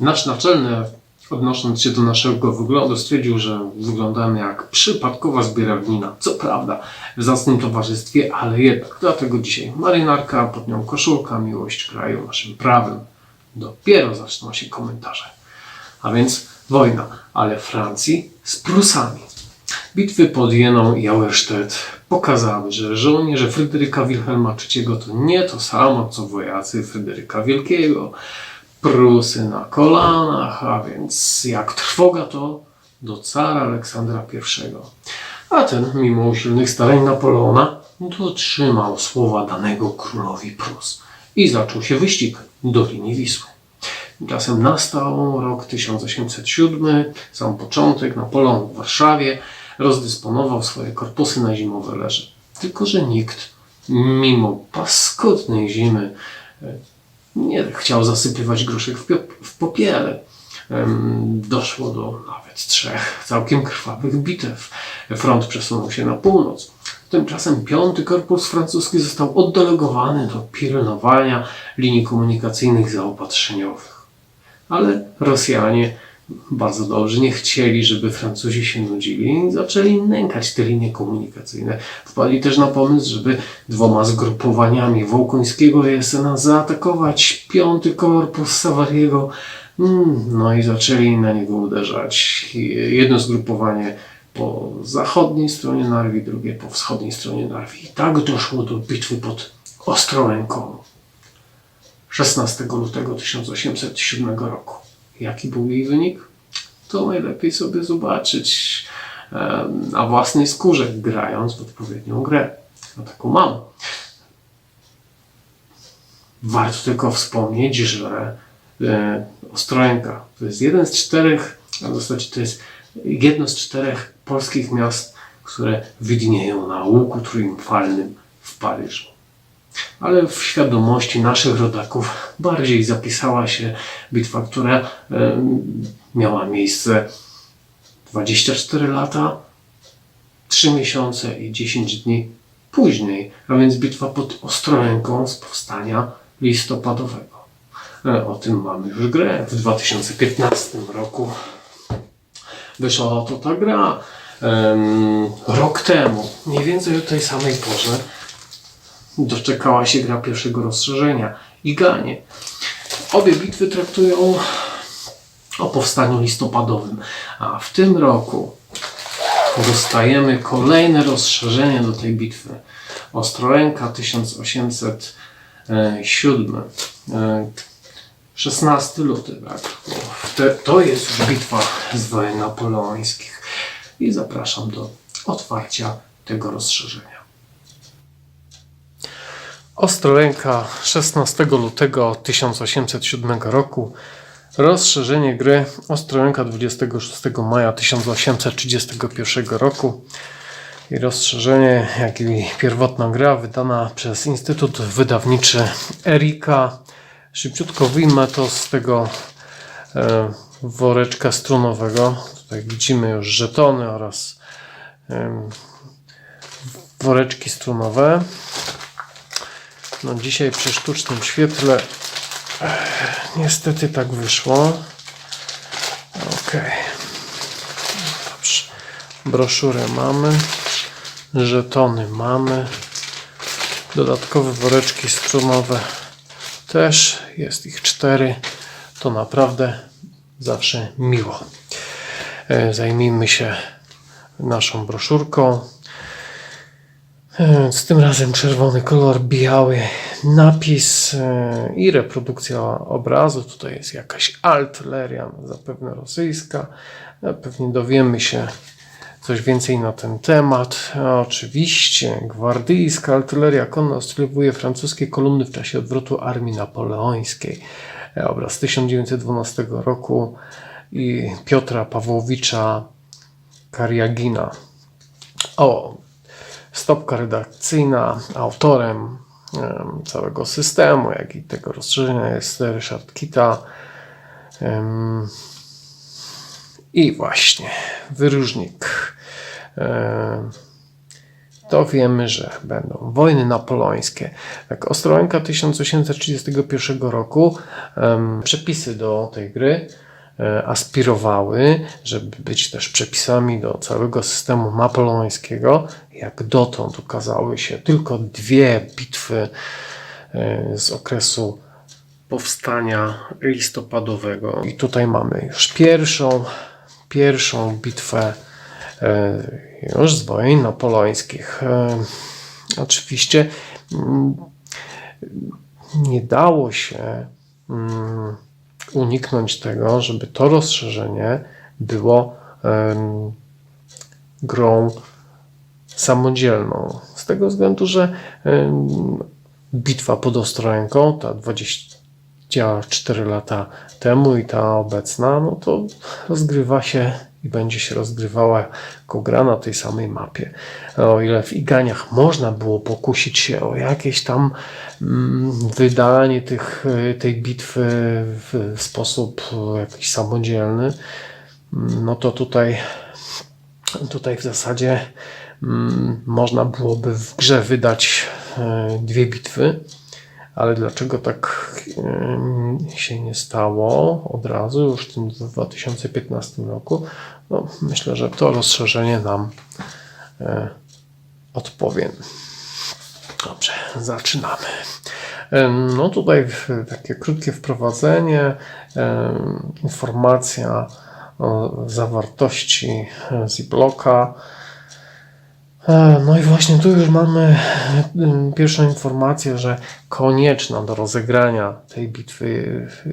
Nasz naczelny, odnosząc się do naszego wyglądu, stwierdził, że wyglądamy jak przypadkowa zbierawnina. Co prawda, w zacnym towarzystwie, ale jednak. Dlatego dzisiaj marynarka, pod nią koszulka, miłość kraju naszym prawem. Dopiero zaczną się komentarze. A więc wojna, ale Francji z Prusami. Bitwy pod Jeną i Auerstedt pokazały, że żołnierze Fryderyka Wilhelma III to nie to samo, co wojacy Fryderyka Wielkiego. Prusy na kolanach, a więc jak trwoga to do cara Aleksandra I. A ten, mimo usilnych starań Napoleona, dotrzymał słowa danego królowi Prus i zaczął się wyścig do linii Wisły. Tymczasem nastał rok 1807, sam początek, Napoleon w Warszawie rozdysponował swoje korpusy na zimowe leże. Tylko, że nikt, mimo paskudnej zimy, nie chciał zasypywać gruszek w, w popiele. Doszło do nawet trzech całkiem krwawych bitew. Front przesunął się na północ. Tymczasem piąty korpus francuski został oddelegowany do pilnowania linii komunikacyjnych zaopatrzeniowych. Ale Rosjanie bardzo dobrze nie chcieli, żeby Francuzi się nudzili zaczęli nękać te linie komunikacyjne. Wpadli też na pomysł, żeby dwoma zgrupowaniami Wołkońskiego i Esena zaatakować piąty korpus Savariego. Mm, No i zaczęli na niego uderzać. Jedno zgrupowanie po zachodniej stronie Narwi, drugie po wschodniej stronie Narwi. I tak doszło do bitwy pod Ostrołęką. 16 lutego 1807 roku. Jaki był jej wynik? To najlepiej sobie zobaczyć na własnej skórze, grając w odpowiednią grę. A taką mam. Warto tylko wspomnieć, że e, Ostrołęka to jest jeden z czterech, a w zasadzie to jest jedno z czterech polskich miast, które widnieją na łuku triumfalnym w Paryżu ale w świadomości naszych rodaków bardziej zapisała się bitwa, która em, miała miejsce 24 lata, 3 miesiące i 10 dni później, a więc bitwa pod Ostrołęką z powstania listopadowego. E, O tym mamy już grę. W 2015 roku wyszła oto ta gra. Rok temu, mniej więcej o tej samej porze, doczekała się gra pierwszego rozszerzenia i Ganie. Obie bitwy traktują o powstaniu listopadowym, a w tym roku dostajemy kolejne rozszerzenie do tej bitwy. Ostrołęka 1807. e, 16 luty, tak. To jest już bitwa z wojen napoleońskich. I zapraszam do otwarcia tego rozszerzenia. Ostrołęka 16 lutego 1807 roku. Rozszerzenie gry Ostrołęka 26 maja 1831 roku. I rozszerzenie, jak i pierwotna gra wydana przez Instytut Wydawniczy Erika. Szybciutko wyjmę to z tego e, woreczka strunowego. Tutaj widzimy już żetony oraz em, woreczki strunowe. No dzisiaj przy sztucznym świetle niestety tak wyszło. Okej. Dobrze. Broszurę mamy. Żetony mamy. Dodatkowe woreczki strunowe też. Jest ich cztery. To naprawdę zawsze miło. E, Zajmijmy się naszą broszurką. E, Z tym razem czerwony kolor, biały napis e, i reprodukcja obrazu. Tutaj jest jakaś artyleria, zapewne rosyjska. E, Pewnie dowiemy się coś więcej na ten temat. Oczywiście gwardyjska artyleria konna ostrzeliwuje francuskie kolumny w czasie odwrotu armii napoleońskiej. Obraz 1912 roku i Piotra Pawłowicza Kariagina. O, stopka redakcyjna autorem em, całego systemu, jak i tego rozszerzenia jest Ryszard Kita. I właśnie wyróżnik to wiemy, że będą wojny napoleońskie. Tak, Ostrołęka 1831 roku, przepisy do tej gry aspirowały, żeby być też przepisami do całego systemu napoleońskiego. Jak dotąd ukazały się tylko dwie bitwy e, z okresu powstania listopadowego. I tutaj mamy już pierwszą, pierwszą bitwę e, już z wojen napoleońskich. E, Oczywiście mm, nie dało się mm, uniknąć tego, żeby to rozszerzenie było em, grą samodzielną. Z tego względu, że em, bitwa pod Ostrołęką, ta 24 lata temu i ta obecna, no to rozgrywa się i będzie się rozgrywała jako gra na tej samej mapie. O ile w Iganiach można było pokusić się o jakieś tam mm, wydanie tych, tej bitwy w sposób jakiś samodzielny, mm, no to tutaj Tutaj w zasadzie mm, można byłoby w grze wydać e, dwie bitwy, ale dlaczego tak e, się nie stało od razu, już w tym 2015 roku? No, myślę, że to rozszerzenie nam e, odpowie. Dobrze, zaczynamy. Em, No tutaj takie krótkie wprowadzenie, em, informacja o zawartości e, ziploka. E, No i właśnie tu już mamy em, pierwszą informację, że konieczna do rozegrania tej bitwy e,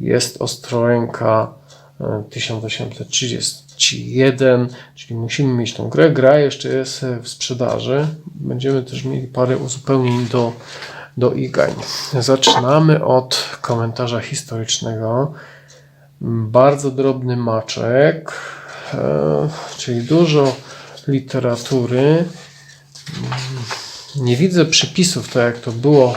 jest Ostrołęka e, 1831, czyli musimy mieć tą grę. Gra jeszcze jest e, w sprzedaży. Będziemy też mieli parę uzupełnień do, do Igań. Zaczynamy od komentarza historycznego. Bardzo drobny maczek, e, czyli dużo literatury. Nie widzę przypisów, tak jak to było e,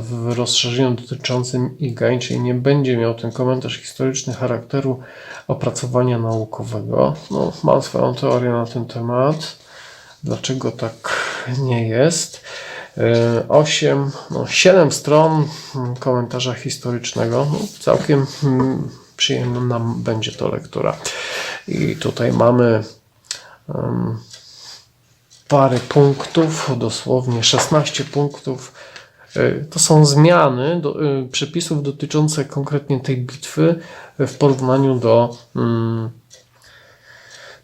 w rozszerzeniu dotyczącym IGAń, czyli nie będzie miał ten komentarz historyczny charakteru opracowania naukowego. No, mam swoją teorię na ten temat. Dlaczego tak nie jest? 8, no 7 stron komentarza historycznego. No, całkiem mm, przyjemna nam będzie to lektura. I tutaj mamy parę punktów, dosłownie 16 punktów. Y, To są zmiany do, y, przepisów dotyczące konkretnie tej bitwy w porównaniu do mm,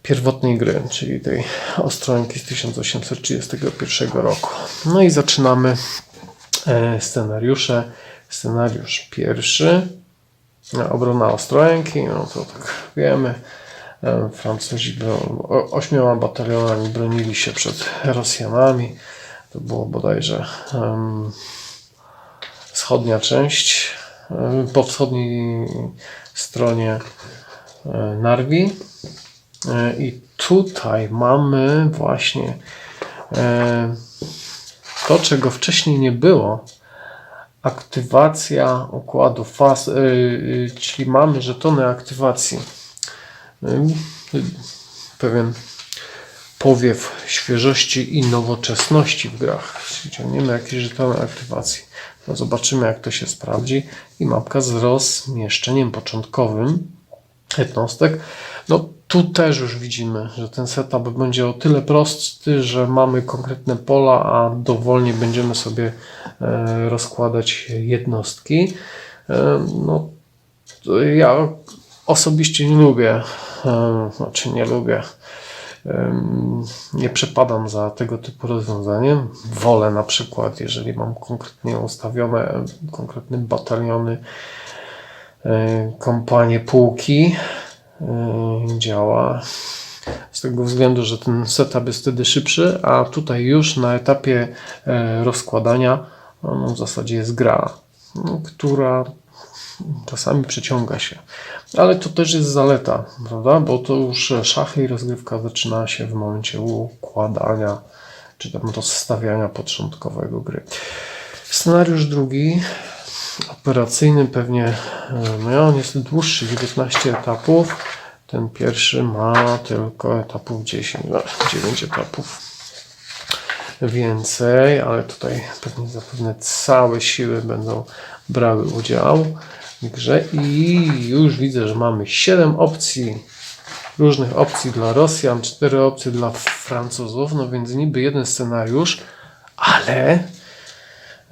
pierwotnej gry, czyli tej Ostrołęki z 1831 roku. No i zaczynamy e, scenariusze. Scenariusz pierwszy. Obrona Ostrołęki, no to tak wiemy. E, Francuzi ośmioma batalionami bronili się przed Rosjanami. To było bodajże wschodnia część. Po wschodniej stronie e, Narwi. E, I tutaj mamy właśnie to, czego wcześniej nie było. Aktywacja układu faz, e, e, czyli mamy żetony aktywacji. Pewien powiew świeżości i nowoczesności w grach. Czyli ciągniemy jakieś żetony aktywacji. No zobaczymy, jak to się sprawdzi. I mapka z rozmieszczeniem początkowym jednostek. No tu też już widzimy, że ten setup będzie o tyle prosty, że mamy konkretne pola, a dowolnie będziemy sobie e, rozkładać jednostki. E, no ja osobiście nie lubię, znaczy nie lubię. Em, Nie przepadam za tego typu rozwiązaniem. Wolę na przykład, jeżeli mam konkretnie ustawione konkretne bataliony, e, kompanie pułki, e, działa. Z tego względu, że ten setup jest wtedy szybszy, a tutaj już na etapie e, rozkładania no, w zasadzie jest gra, która czasami przeciąga się. Ale to też jest zaleta, prawda? Bo to już szachy i rozgrywka zaczyna się w momencie układania czy tam rozstawiania początkowego gry. Scenariusz drugi, operacyjny pewnie, e, no on jest dłuższy, 19 etapów. Ten pierwszy ma tylko etapów 10, no, 9 etapów więcej, ale tutaj pewnie zapewne całe siły będą brały udział grze i już widzę, że mamy 7 opcji, różnych opcji dla Rosjan, 4 opcje dla Francuzów, no więc niby jeden scenariusz, ale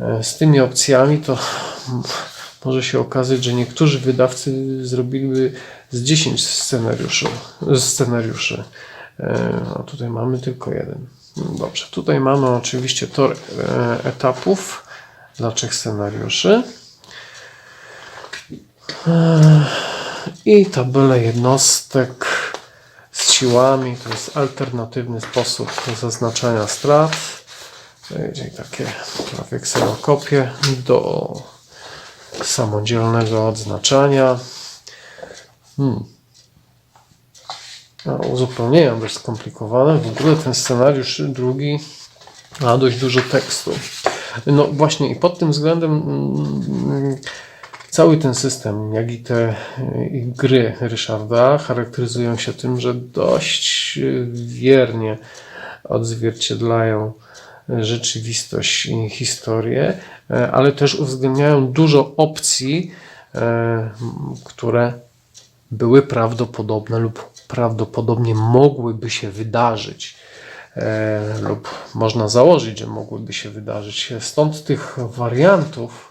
e, z tymi opcjami to może się okazać, że niektórzy wydawcy zrobiliby z 10 scenariuszy. scenariuszy. E, A tutaj mamy tylko jeden. Dobrze, tutaj mamy oczywiście tor e, etapów dla trzech scenariuszy. I tabelę jednostek z siłami. To jest alternatywny sposób zaznaczania strat. Czyli takie prawie kserokopie do samodzielnego odznaczania. Hmm. A uzupełnienia dość skomplikowane. W ogóle ten scenariusz drugi ma dość dużo tekstu. No właśnie i pod tym względem mm, cały ten system, jak i te i gry Ryszarda charakteryzują się tym, że dość y, wiernie odzwierciedlają rzeczywistość i historię, e, ale też uwzględniają dużo opcji, e, które były prawdopodobne lub prawdopodobnie mogłyby się wydarzyć. E, lub można założyć, że mogłyby się wydarzyć. Stąd tych wariantów.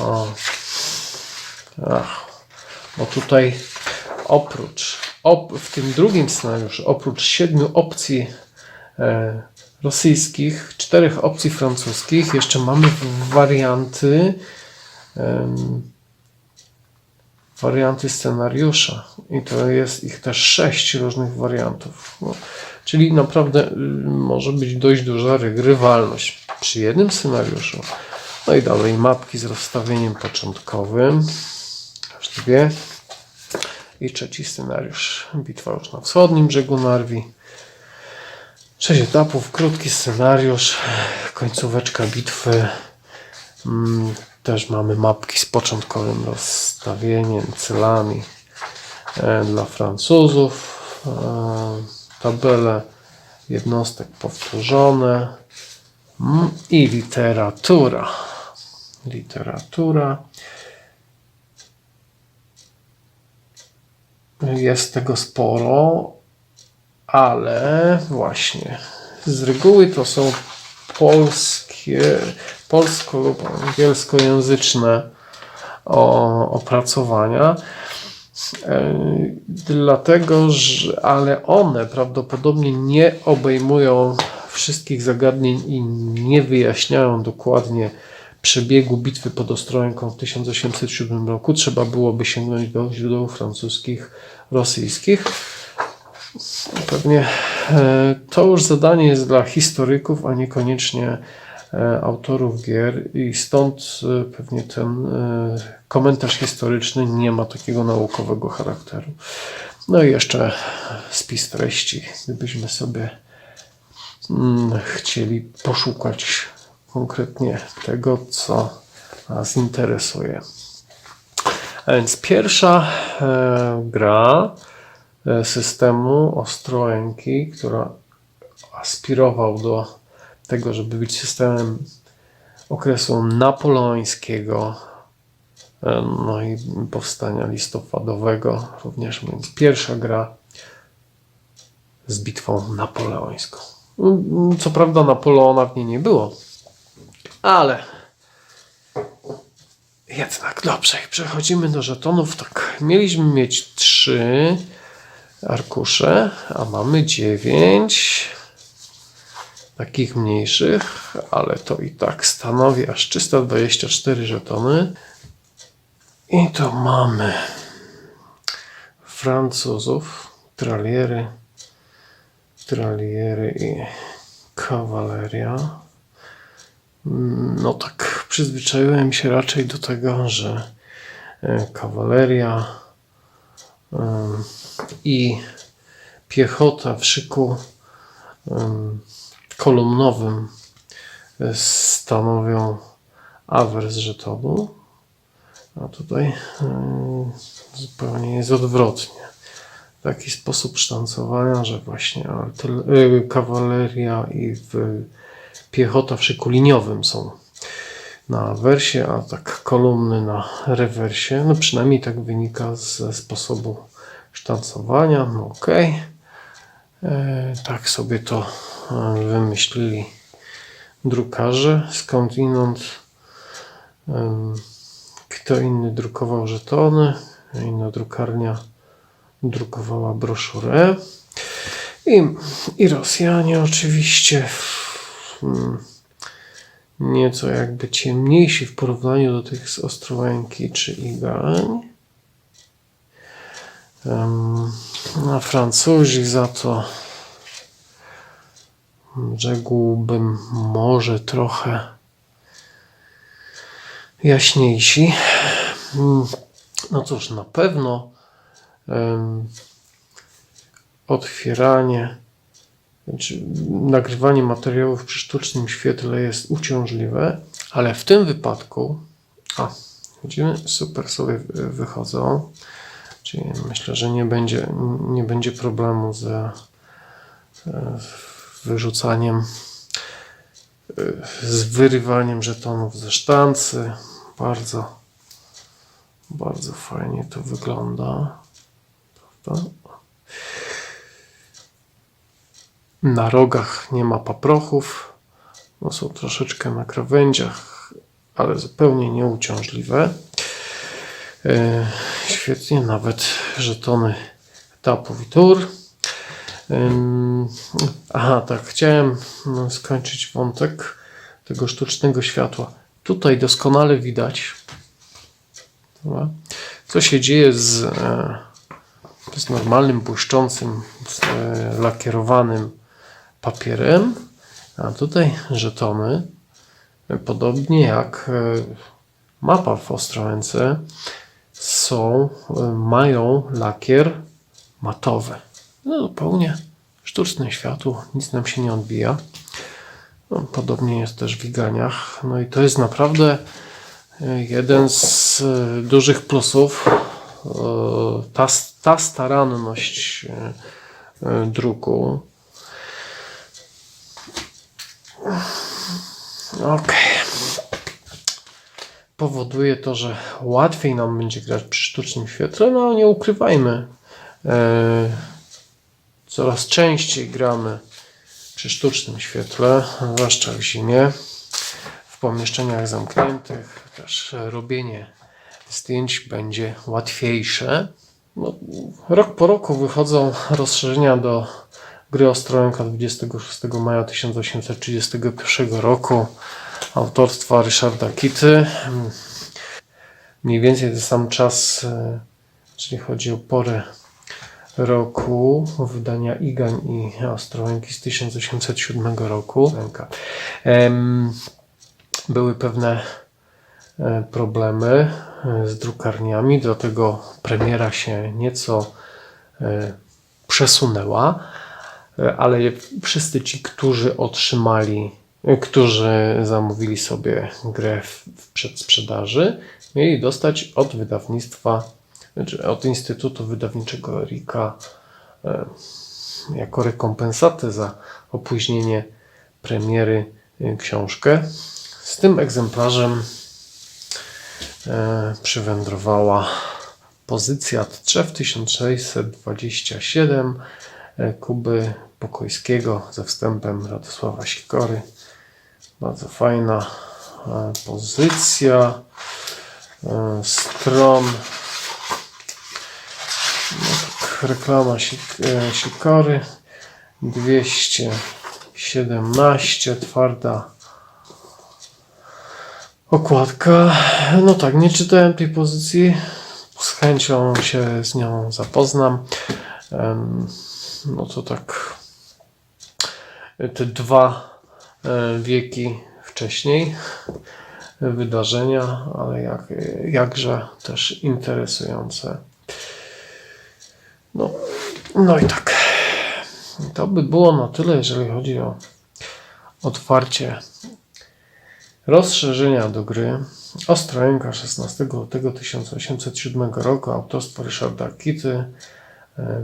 O, ach, bo tutaj oprócz op, w tym drugim scenariuszu, oprócz siedmiu opcji e, rosyjskich, czterech opcji francuskich, jeszcze mamy warianty. em, warianty scenariusza i to jest ich też sześć różnych wariantów. No, czyli naprawdę y, może być dość duża regrywalność przy jednym scenariuszu. No i dalej mapki z rozstawieniem początkowym. Aż dwie. I trzeci scenariusz. Bitwa już na wschodnim brzegu Narwi. Sześć etapów, krótki scenariusz, końcóweczka bitwy. Mm, Też mamy mapki z początkowym rozstawieniem, celami e, dla Francuzów. E, Tabele jednostek powtórzone. Mm, I literatura. Literatura. Jest tego sporo, ale właśnie z reguły to są polskie, polsko lub angielskojęzyczne opracowania. E, Dlatego, że ale one prawdopodobnie nie obejmują wszystkich zagadnień i nie wyjaśniają dokładnie przebiegu bitwy pod Ostrołęką w 1807 roku. Trzeba byłoby sięgnąć do źródeł francuskich, rosyjskich. Pewnie e, to już zadanie jest dla historyków, a niekoniecznie e, autorów gier i stąd e, pewnie ten komentarz historyczny nie ma takiego naukowego charakteru. No i jeszcze spis treści, gdybyśmy sobie mm, chcieli poszukać konkretnie tego, co nas interesuje. A więc pierwsza e, gra e, systemu Ostrołęki, która aspirował do tego, żeby być systemem okresu napoleońskiego, e, no i powstania listopadowego również, więc pierwsza gra z bitwą napoleońską. Co prawda Napoleona w niej nie było, ale jednak dobrze, przechodzimy do żetonów. Tak, mieliśmy mieć trzy arkusze, a mamy dziewięć takich mniejszych, ale to i tak stanowi aż 324 żetony. I to mamy Francuzów, traliery, traliery i kawaleria. No tak, przyzwyczaiłem się raczej do tego, że e, kawaleria i piechota w szyku kolumnowym e, stanowią awers żetonu. A tutaj yy, zupełnie jest odwrotnie. Taki sposób sztancowania, że właśnie kawaleria i w, piechota w szyku liniowym są na wersie, a tak kolumny na rewersie. No przynajmniej tak wynika ze sposobu sztancowania. No okej. E, Tak sobie to e, wymyślili drukarze. Skądinąd em, kto inny drukował żetony, inna drukarnia drukowała broszurę. I, i Rosjanie oczywiście mm, nieco jakby ciemniejsi w porównaniu do tych z Ostrołęki czy Igań. A Francuzi za to rzekłbym może trochę jaśniejsi. Mm, No cóż, na pewno em, otwieranie, znaczy nagrywanie materiałów przy sztucznym świetle jest uciążliwe, ale w tym wypadku, a widzimy, super sobie wy- wychodzą. Czyli myślę, że nie będzie, nie będzie problemu ze e, wyrzucaniem, e, z wyrywaniem żetonów ze sztancy. Bardzo, bardzo fajnie to wygląda. Prawda? Na rogach nie ma paprochów. No są troszeczkę na krawędziach, ale zupełnie nieuciążliwe. E, Świetnie, nawet żetony etapów i tur. Aha, tak, chciałem no, skończyć wątek tego sztucznego światła. Tutaj doskonale widać, co się dzieje z, e, z normalnym błyszczącym, z, e, lakierowanym papierem, a tutaj żetony, podobnie jak e, mapa w Ostrołęce, są, e, mają lakier matowy. No zupełnie sztuczne światło, nic nam się nie odbija. No, podobnie jest też w Wiganiach. No i to jest naprawdę e, jeden z dużych plusów. Ta, ta staranność druku. Okej powoduje to, że łatwiej nam będzie grać przy sztucznym świetle, no nie ukrywajmy. E, coraz częściej gramy przy sztucznym świetle, zwłaszcza w zimie, w pomieszczeniach zamkniętych. Też robienie zdjęć będzie łatwiejsze. No, rok po roku wychodzą rozszerzenia do gry Ostrołęka 26 maja 1831 roku autorstwa Ryszarda Kity. Mniej więcej ten sam czas, e, jeżeli chodzi o porę roku wydania Igań i Ostrołęki z 1807 roku. Były pewne e, problemy e, z drukarniami, dlatego premiera się nieco e, przesunęła, E, ale wszyscy ci, którzy otrzymali, e, którzy zamówili sobie grę w, w przedsprzedaży, mieli dostać od wydawnictwa, znaczy od Instytutu Wydawniczego Erika e, jako rekompensatę za opóźnienie premiery e, książkę. Z tym egzemplarzem e, przywędrowała pozycja Trzew 1627 e, Kuby Pokojskiego ze wstępem Radosława Sikory. Bardzo fajna e, pozycja e, stron. No tak, reklama Sik- e, Sikory 217 twarda okładka. No tak, nie czytałem tej pozycji. Z chęcią się z nią zapoznam. No to tak te dwa e, wieki wcześniej wydarzenia, ale jak, jakże też interesujące. No, no i tak. To by było na tyle, jeżeli chodzi o otwarcie rozszerzenia do gry Ostrołęka 16 lutego 1807 roku autorstwo Ryszarda Kity e,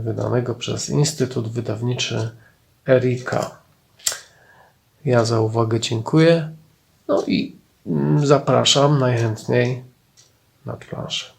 wydanego przez Instytut Wydawniczy Erika. Ja za uwagę dziękuję. No i mm, zapraszam najchętniej na planszę.